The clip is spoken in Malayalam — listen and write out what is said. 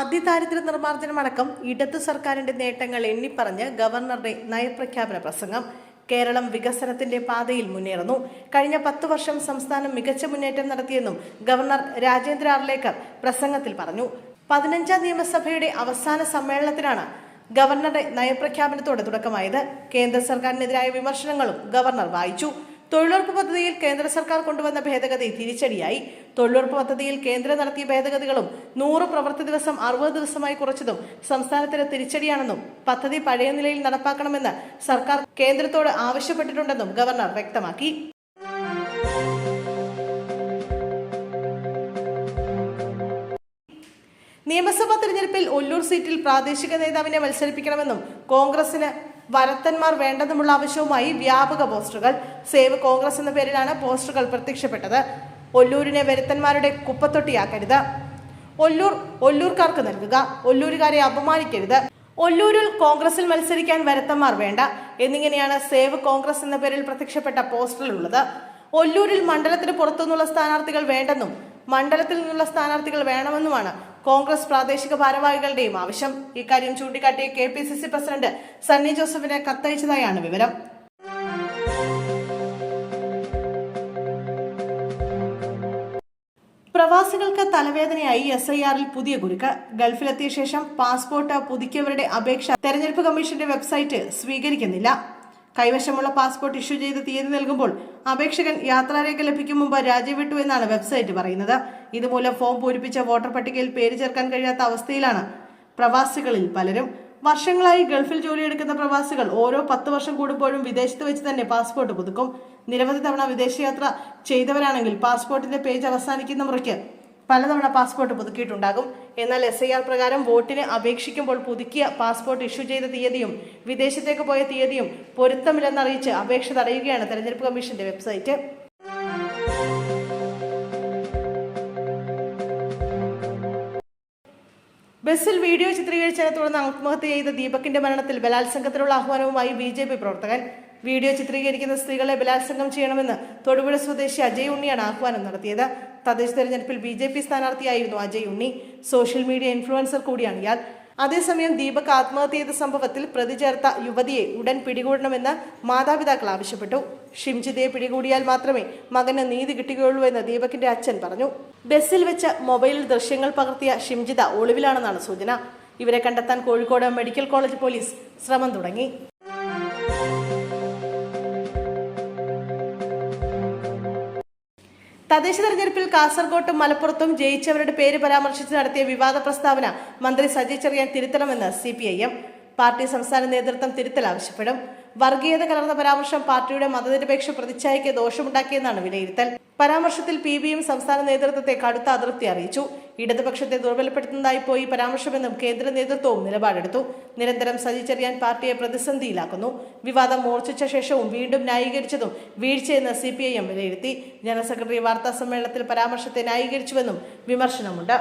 അതിദാരിദ്ര്യ നിർമ്മാർജനമടക്കം ഇടതു സർക്കാരിന്റെ നേട്ടങ്ങൾ എണ്ണിപ്പറഞ്ഞ് ഗവർണറുടെ നയപ്രഖ്യാപന പ്രസംഗം കേരളം വികസനത്തിന്റെ പാതയിൽ മുന്നേറുന്നു. കഴിഞ്ഞ പത്തു വർഷം സംസ്ഥാനം മികച്ച മുന്നേറ്റം നടത്തിയെന്നും ഗവർണർ രാജേന്ദ്ര അർലേക്കർ പ്രസംഗത്തിൽ പറഞ്ഞു. പതിനഞ്ചാം നിയമസഭയുടെ അവസാന സമ്മേളനത്തിലാണ് ഗവർണറുടെ നയപ്രഖ്യാപനത്തോടെ തുടക്കമായത്. കേന്ദ്ര സർക്കാരിനെതിരായ വിമർശനങ്ങളും ഗവർണർ വായിച്ചു. തൊഴിലുറപ്പ് പദ്ധതിയിൽ കേന്ദ്ര സർക്കാർ കൊണ്ടുവന്ന ഭേദഗതി തിരിച്ചടിയായി. തൊഴിലുറപ്പ് പദ്ധതിയിൽ കേന്ദ്രം നടത്തിയ ഭേദഗതികളും നൂറ് പ്രവൃത്തി ദിവസം അറുപത് ദിവസമായി കുറച്ചതും സംസ്ഥാനത്തിന് തിരിച്ചടിയാണെന്നും പദ്ധതി പഴയ നിലയിൽ നടപ്പാക്കണമെന്ന് സർക്കാർ കേന്ദ്രത്തോട് ആവശ്യപ്പെട്ടിട്ടുണ്ടെന്നും ഗവർണർ വ്യക്തമാക്കി. നിയമസഭാ തെരഞ്ഞെടുപ്പിൽ ഒല്ലൂർ സീറ്റിൽ പ്രാദേശിക നേതാവിനെ മത്സരിപ്പിക്കണമെന്നും കോൺഗ്രസിന് വരത്തന്മാർ വേണ്ടെന്നുമുള്ള ആവശ്യവുമായി വ്യാപക പോസ്റ്ററുകൾ സേവ് കോൺഗ്രസ് എന്ന പേരിലാണ് പോസ്റ്ററുകൾ പ്രത്യക്ഷപ്പെട്ടത്. ഒല്ലൂരിനെ വരുത്തന്മാരുടെ കുപ്പത്തൊട്ടിയാക്കരുത്. ഒല്ലൂർ ഒല്ലൂർക്കാർക്ക് നൽകുക. ഒല്ലൂരുകാരെ അപമാനിക്കരുത്. ഒല്ലൂരിൽ കോൺഗ്രസിൽ മത്സരിക്കാൻ വരത്തന്മാർ വേണ്ട. എന്നിങ്ങനെയാണ് സേവ് കോൺഗ്രസ് എന്ന പേരിൽ പ്രത്യക്ഷപ്പെട്ട പോസ്റ്ററിലുള്ളത് ഒല്ലൂരിൽ മണ്ഡലത്തിന് പുറത്തുനിന്നുള്ള സ്ഥാനാർത്ഥികൾ വേണ്ടെന്നും മണ്ഡലത്തിൽ നിന്നുള്ള സ്ഥാനാർത്ഥികൾ വേണമെന്നുമാണ് കോൺഗ്രസ് പ്രാദേശിക ഭാരവാഹികളുടെയും ആവശ്യം. ഇക്കാര്യം ചൂണ്ടിക്കാട്ടിയ K P C C president Sunny ജോസഫിന് കത്തയച്ചതായാണ് വിവരം. പ്രവാസികൾക്ക് തലവേദനയായി എസ് ഐ ആറിൽ പുതിയ കുരുക്ക്. ഗൾഫിലെത്തിയ ശേഷം പാസ്പോർട്ട് പുതുക്കിയവരുടെ അപേക്ഷ തെരഞ്ഞെടുപ്പ് കമ്മീഷന്റെ വെബ്സൈറ്റ് സ്വീകരിക്കുന്നില്ല. കൈവശമുള്ള പാസ്പോർട്ട് ഇഷ്യൂ ചെയ്ത് തീയതി നൽകുമ്പോൾ അപേക്ഷകൻ യാത്രാരേഖ ലഭിക്കും മുമ്പ് രാജിവിട്ടു എന്നാണ് വെബ്സൈറ്റ് പറയുന്നത്. ഇതുമൂലം ഫോം പൂരിപ്പിച്ച വോട്ടർ പട്ടികയിൽ പേര് ചേർക്കാൻ കഴിയാത്ത അവസ്ഥയിലാണ് പ്രവാസികളിൽ പലരും. വർഷങ്ങളായി ഗൾഫിൽ ജോലിയെടുക്കുന്ന പ്രവാസികൾ ഓരോ പത്ത് വർഷം കൂടുമ്പോഴും വിദേശത്ത് വെച്ച് തന്നെ പാസ്പോർട്ട് പുതുക്കും. നിരവധി തവണ വിദേശയാത്ര ചെയ്തവരാണെങ്കിൽ പാസ്പോർട്ടിന്റെ പേജ് അവസാനിക്കുന്ന മുറയ്ക്ക് പലതവണ പാസ്പോർട്ട് പുതുക്കിയിട്ടുണ്ടാകും. എന്നാൽ എസ് ഐ ആർ പ്രകാരം വോട്ടിന് അപേക്ഷിക്കുമ്പോൾ പുതുക്കിയ പാസ്പോർട്ട് ഇഷ്യൂ ചെയ്ത തീയതിയും വിദേശത്തേക്ക് പോയ തീയതിയും പൊരുത്തമില്ലെന്നറിയിച്ച് അപേക്ഷ തടയുകയാണ് തെരഞ്ഞെടുപ്പ് കമ്മീഷന്റെ വെബ്സൈറ്റ്. ബസ്സിൽ വീഡിയോ ചിത്രീകരിച്ചതിനെ തുടർന്ന് ആത്മഹത്യ ചെയ്ത ദീപകിന്റെ മരണത്തിൽ ബലാത്സംഗത്തിനുള്ള ആഹ്വാനവുമായി ബി പ്രവർത്തകൻ. വീഡിയോ ചിത്രീകരിക്കുന്ന സ്ത്രീകളെ ബലാത്സംഗം ചെയ്യണമെന്ന് തൊടുപുഴ സ്വദേശി അജയ് ഉണ്ണിയാണ് ആഹ്വാനം നടത്തിയത്. തദ്ദേശ തെരഞ്ഞെടുപ്പിൽ B J P സ്ഥാനാർത്ഥിയായിരുന്നു Ajay Unni. Social media influencer കൂടിയാണ് ഇയാൾ. അതേസമയം ദീപക് ആത്മഹത്യ ചെയ്ത സംഭവത്തിൽ പ്രതി ചേർത്ത യുവതിയെ ഉടൻ പിടികൂടണമെന്ന് മാതാപിതാക്കൾ ആവശ്യപ്പെട്ടു. ഷിംജിതയെ പിടികൂടിയാൽ മാത്രമേ മകന് നീതി കിട്ടുകയുള്ളൂ എന്ന് ദീപകിന്റെ അച്ഛൻ പറഞ്ഞു. ബസ്സിൽ വെച്ച് മൊബൈലിൽ ദൃശ്യങ്ങൾ പകർത്തിയ ഷിംജിത ഒളിവിലാണെന്നാണ് സൂചന. ഇവരെ കണ്ടെത്താൻ കോഴിക്കോട് മെഡിക്കൽ കോളേജ് പോലീസ് ശ്രമം തുടങ്ങി. തദ്ദേശ തെരഞ്ഞെടുപ്പിൽ കാസർകോട്ടും മലപ്പുറത്തും ജയിച്ചവരുടെ പേര് പരാമർശിച്ച് നടത്തിയ വിവാദ പ്രസ്താവന മന്ത്രി സജി ചെറിയാൻ തിരുത്തണമെന്ന് സി പാർട്ടി സംസ്ഥാന നേതൃത്വം തിരുത്തൽ ആവശ്യപ്പെടും. വർഗീയത കലർന്ന പരാമർശം പാർട്ടിയുടെ മതനിരപേക്ഷ പ്രതിച്ഛായയ്ക്ക് ദോഷമുണ്ടാക്കിയെന്നാണ് വിലയിരുത്തൽ. പരാമർശത്തിൽ പി ബിയും സംസ്ഥാന നേതൃത്വത്തെ കടുത്ത അതൃപ്തി അറിയിച്ചു. ഇടതുപക്ഷത്തെ ദുർബലപ്പെടുത്തുന്നതായി പോയി പരാമർശമെന്നും കേന്ദ്ര നേതൃത്വവും നിലപാടെടുത്തു. നിരന്തരം സജിച്ചറിയാൻ പാർട്ടിയെ പ്രതിസന്ധിയിലാക്കുന്നു. വിവാദം മൂർച്ഛിച്ച ശേഷവും വീണ്ടും ന്യായീകരിച്ചതും വീഴ്ചയെന്ന് സി പി ഐ എം വിലയിരുത്തി. ജനറൽ സെക്രട്ടറി വാർത്താ സമ്മേളനത്തിൽ പരാമർശത്തെ ന്യായീകരിച്ചുവെന്നും വിമർശനമുണ്ട്.